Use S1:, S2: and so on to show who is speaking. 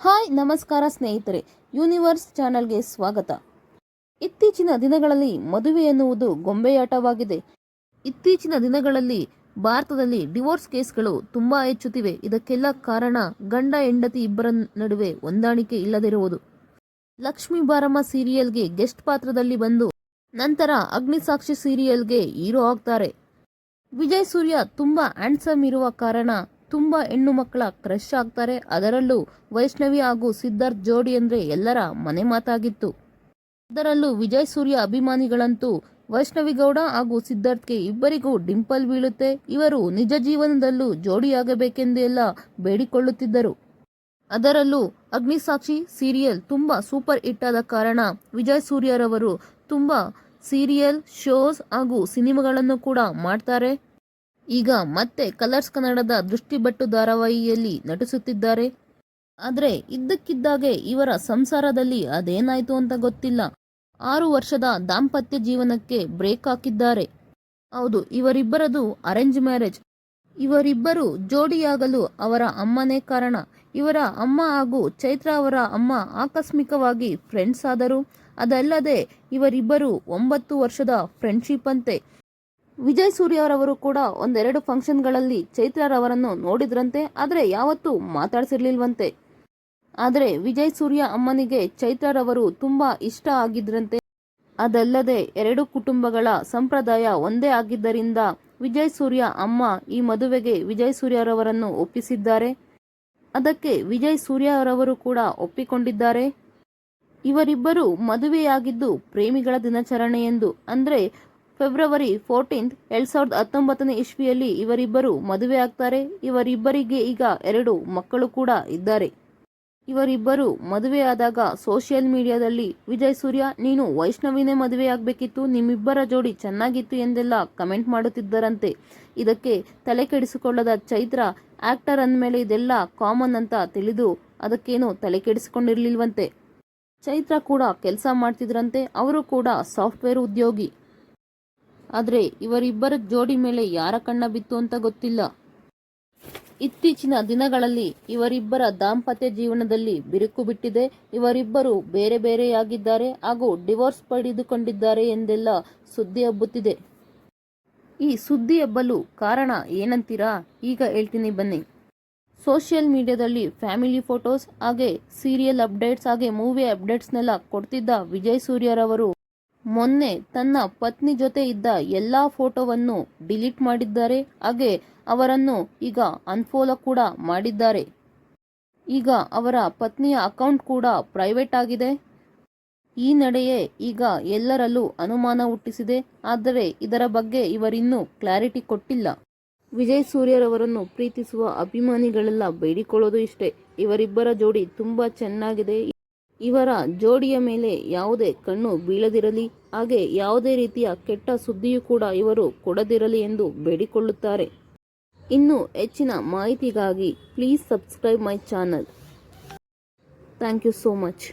S1: Hi, ನಮಸ್ಕಾರ ಸ್ನೇಹಿತರೆ. Universe ಚಾನೆಲ್ಗೆ ಸ್ವಾಗತ. ಇತ್ತೀಚಿನ ದಿನಗಳಲ್ಲಿ ಮದುವೆ ಎನ್ನುವುದು ಗೊಂಬೆಯಾಟವಾಗಿದೆ. ಇತ್ತೀಚಿನ ದಿನಗಳಲ್ಲಿ ಭಾರತದಲ್ಲಿ ಡಿವೋರ್ಸ್ ಕೇಸ್ಗಳು ತುಂಬಾ ಹೆಚ್ಚುತ್ತಿವೆ. ಇದಕ್ಕೆಲ್ಲ ಕಾರಣ ಗಂಡ, ಹೆಂಡತಿ ಇಬ್ಬರ ನಡುವೆ ಹೊಂದಾಣಿಕೆ ಇಲ್ಲದಿರುವುದು. ಲಕ್ಷ್ಮೀ ಬಾರಮ್ಮ ಸೀರಿಯಲ್ಗೆ ಗೆಸ್ಟ್ ಪಾತ್ರದಲ್ಲಿ ಬಂದು ನಂತರ ಅಗ್ನಿಸಾಕ್ಷಿ ಸೀರಿಯಲ್ಗೆ ಹೀರೋ ಆಗ್ತಾರೆ. ವಿಜಯ್ ಸೂರ್ಯ ತುಂಬಾ ಹ್ಯಾಂಡ್ಸಮ್ ಇರುವ ಕಾರಣ ತುಂಬಾ ಹೆಣ್ಣು ಮಕ್ಕಳ ಕ್ರಶ್ ಆಗ್ತಾರೆ. ಅದರಲ್ಲೂ ವೈಷ್ಣವಿ ಹಾಗೂ ಸಿದ್ಧಾರ್ಥ್ ಜೋಡಿ ಅಂದ್ರೆ ಎಲ್ಲರ ಮನೆ ಮಾತಾಗಿತ್ತು. ಅದರಲ್ಲೂ ವಿಜಯ್ ಸೂರ್ಯ ಅಭಿಮಾನಿಗಳಂತೂ ವೈಷ್ಣವಿ ಗೌಡ ಹಾಗೂ ಸಿದ್ಧಾರ್ಥ್ಗೆ ಇಬ್ಬರಿಗೂ ಡಿಂಪಲ್ ಬೀಳುತ್ತೆ. ಇವರು ನಿಜ ಜೀವನದಲ್ಲೂ ಜೋಡಿಯಾಗಬೇಕೆಂದು ಎಲ್ಲ ಬೇಡಿಕೊಳ್ಳುತ್ತಿದ್ದರು. ಅದರಲ್ಲೂ ಅಗ್ನಿಸಾಕ್ಷಿ ಸೀರಿಯಲ್ ತುಂಬ ಸೂಪರ್ ಹಿಟ್ ಆದ ಕಾರಣ ವಿಜಯ್ ಸೂರ್ಯರವರು ತುಂಬ ಸೀರಿಯಲ್, ಶೋಸ್ ಹಾಗೂ ಸಿನಿಮಾಗಳನ್ನು ಕೂಡ ಮಾಡ್ತಾರೆ. ಈಗ ಮತ್ತೆ ಕಲರ್ಸ್ ಕನ್ನಡದ ದೃಷ್ಟಿಬಟ್ಟು ಧಾರಾವಾಹಿಯಲ್ಲಿ ನಟಿಸುತ್ತಿದ್ದಾರೆ. ಆದರೆ ಇದ್ದಕ್ಕಿದ್ದಾಗೆ ಇವರ ಸಂಸಾರದಲ್ಲಿ ಅದೇನಾಯಿತು ಅಂತ ಗೊತ್ತಿಲ್ಲ. ಆರು ವರ್ಷದ ದಾಂಪತ್ಯ ಜೀವನಕ್ಕೆ ಬ್ರೇಕ್ ಹಾಕಿದ್ದಾರೆ. ಹೌದು, ಇವರಿಬ್ಬರದು ಅರೇಂಜ್ ಮ್ಯಾರೇಜ್. ಇವರಿಬ್ಬರು ಜೋಡಿಯಾಗಲು ಅವರ ಅಮ್ಮನೇ ಕಾರಣ. ಇವರ ಅಮ್ಮ ಹಾಗೂ ಚೈತ್ರ ಅವರ ಅಮ್ಮ ಆಕಸ್ಮಿಕವಾಗಿ ಫ್ರೆಂಡ್ಸ್ ಆದರು. ಅದಲ್ಲದೆ ಇವರಿಬ್ಬರು ಒಂಬತ್ತು ವರ್ಷದ ಫ್ರೆಂಡ್ಶಿಪ್ ಅಂತೆ. ವಿಜಯ್ ಸೂರ್ಯ ಅವರವರು ಕೂಡ ಒಂದೆರಡು ಫಂಕ್ಷನ್ಗಳಲ್ಲಿ ಚೈತ್ರರವರನ್ನು ನೋಡಿದ್ರಂತೆ, ಆದರೆ ಯಾವತ್ತೂ ಮಾತಾಡ್ಸಿರ್ಲಿಲ್ವಂತೆ. ಆದರೆ ವಿಜಯ್ ಸೂರ್ಯ ಅಮ್ಮನಿಗೆ ಚೈತ್ರರವರು ತುಂಬಾ ಇಷ್ಟ ಆಗಿದ್ರಂತೆ. ಅದಲ್ಲದೆ ಎರಡು ಕುಟುಂಬಗಳ ಸಂಪ್ರದಾಯ ಒಂದೇ ಆಗಿದ್ದರಿಂದ ವಿಜಯ್ ಸೂರ್ಯ ಅಮ್ಮ ಈ ಮದುವೆಗೆ ವಿಜಯ್ ಸೂರ್ಯರವರನ್ನು ಒಪ್ಪಿಸಿದ್ದಾರೆ. ಅದಕ್ಕೆ ವಿಜಯ್ ಸೂರ್ಯರವರು ಕೂಡ ಒಪ್ಪಿಕೊಂಡಿದ್ದಾರೆ. ಇವರಿಬ್ಬರು ಮದುವೆಯಾಗಿದ್ದು ಪ್ರೇಮಿಗಳ ದಿನಾಚರಣೆ ಎಂದು ಅಂದ್ರೆ ಫೆಬ್ರವರಿ ಫೋರ್ಟೀನ್ತ್, ಎರಡ್ ಸಾವಿರದ ಹತ್ತೊಂಬತ್ತನೇ ಇಸ್ವಿಯಲ್ಲಿ ಇವರಿಬ್ಬರು ಮದುವೆ ಆಗ್ತಾರೆ. ಇವರಿಬ್ಬರಿಗೆ ಈಗ ಎರಡು ಮಕ್ಕಳು ಕೂಡ ಇದ್ದಾರೆ. ಇವರಿಬ್ಬರು ಮದುವೆಯಾದಾಗ ಸೋಷಿಯಲ್ ಮೀಡಿಯಾದಲ್ಲಿ, ವಿಜಯ್ ಸೂರ್ಯ, ನೀನು ವೈಷ್ಣವಿನೇ ಮದುವೆಯಾಗಬೇಕಿತ್ತು ನಿಮ್ಮಿಬ್ಬರ ಜೋಡಿ ಚೆನ್ನಾಗಿತ್ತು ಎಂದೆಲ್ಲ ಕಮೆಂಟ್ ಮಾಡುತ್ತಿದ್ದರಂತೆ. ಇದಕ್ಕೆ ತಲೆ ಕೆಡಿಸಿಕೊಳ್ಳದ ಚೈತ್ರ, ಆಕ್ಟರ್ ಅಂದಮೇಲೆ ಇದೆಲ್ಲ ಕಾಮನ್ ಅಂತ ತಿಳಿದು ಅದಕ್ಕೇನು ತಲೆ ಕೆಡಿಸಿಕೊಂಡಿರಲಿಲ್ವಂತೆ. ಚೈತ್ರ ಕೂಡ ಕೆಲಸ ಮಾಡ್ತಿದ್ರಂತೆ, ಅವರು ಕೂಡ ಸಾಫ್ಟ್ವೇರ್ ಉದ್ಯೋಗಿ. ಆದರೆ ಇವರಿಬ್ಬರ ಜೋಡಿ ಮೇಲೆ ಯಾರ ಕಣ್ಣ ಬಿತ್ತು ಅಂತ ಗೊತ್ತಿಲ್ಲ. ಇತ್ತೀಚಿನ ದಿನಗಳಲ್ಲಿ ಇವರಿಬ್ಬರ ದಾಂಪತ್ಯ ಜೀವನದಲ್ಲಿ ಬಿರುಕು ಬಿಟ್ಟಿದೆ. ಇವರಿಬ್ಬರು ಬೇರೆ ಬೇರೆಯಾಗಿದ್ದಾರೆ ಹಾಗೂ ಡಿವೋರ್ಸ್ ಪಡೆದುಕೊಂಡಿದ್ದಾರೆ ಎಂದೆಲ್ಲ ಸುದ್ದಿ ಹಬ್ಬುತ್ತಿದೆ. ಈ ಸುದ್ದಿ ಹಬ್ಬಲು ಕಾರಣ ಏನಂತೀರಾ? ಈಗ ಹೇಳ್ತೀನಿ ಬನ್ನಿ. ಸೋಷಿಯಲ್ ಮೀಡಿಯಾದಲ್ಲಿ ಫ್ಯಾಮಿಲಿ ಫೋಟೋಸ್, ಹಾಗೆ ಸೀರಿಯಲ್ ಅಪ್ಡೇಟ್ಸ್, ಹಾಗೆ ಮೂವಿ ಅಪ್ಡೇಟ್ಸ್ನೆಲ್ಲ ಕೊಡ್ತಿದ್ದ ವಿಜಯ್ ಸೂರ್ಯರವರು ಮೊನ್ನೆ ತನ್ನ ಪತ್ನಿ ಜೊತೆ ಇದ್ದ ಎಲ್ಲಾ ಫೋಟೋವನ್ನು ಡಿಲೀಟ್ ಮಾಡಿದ್ದಾರೆ. ಹಾಗೆ ಅವರನ್ನು ಈಗ ಅನ್ಫಾಲೋ ಕೂಡ ಮಾಡಿದ್ದಾರೆ. ಈಗ ಅವರ ಪತ್ನಿಯ ಅಕೌಂಟ್ ಕೂಡ ಪ್ರೈವೇಟ್ ಆಗಿದೆ. ಈ ನಡೆಯೇ ಈಗ ಎಲ್ಲರಲ್ಲೂ ಅನುಮಾನ ಹುಟ್ಟಿಸಿದೆ. ಆದರೆ ಇದರ ಬಗ್ಗೆ ಇವರಿನ್ನೂ ಕ್ಲಾರಿಟಿ ಕೊಟ್ಟಿಲ್ಲ. ವಿಜಯ್ ಸೂರ್ಯರವರನ್ನು ಪ್ರೀತಿಸುವ ಅಭಿಮಾನಿಗಳೆಲ್ಲ ಬೇಡಿಕೊಳ್ಳೋದು ಇಷ್ಟೇ. ಇವರಿಬ್ಬರ ಜೋಡಿ ತುಂಬಾ ಚೆನ್ನಾಗಿದೆ. ಇವರ ಜೋಡಿಯ ಮೇಲೆ ಯಾವುದೇ ಕಣ್ಣು ಬೀಳದಿರಲಿ, ಹಾಗೆ ಯಾವುದೇ ರೀತಿಯ ಕೆಟ್ಟ ಸುದ್ದಿಯೂ ಕೂಡ ಇವರು ಕೊಡದಿರಲಿ ಎಂದು ಬೇಡಿಕೊಳ್ಳುತ್ತಾರೆ. ಇನ್ನು ಹೆಚ್ಚಿನ ಮಾಹಿತಿಗಾಗಿ please subscribe my channel thank you so much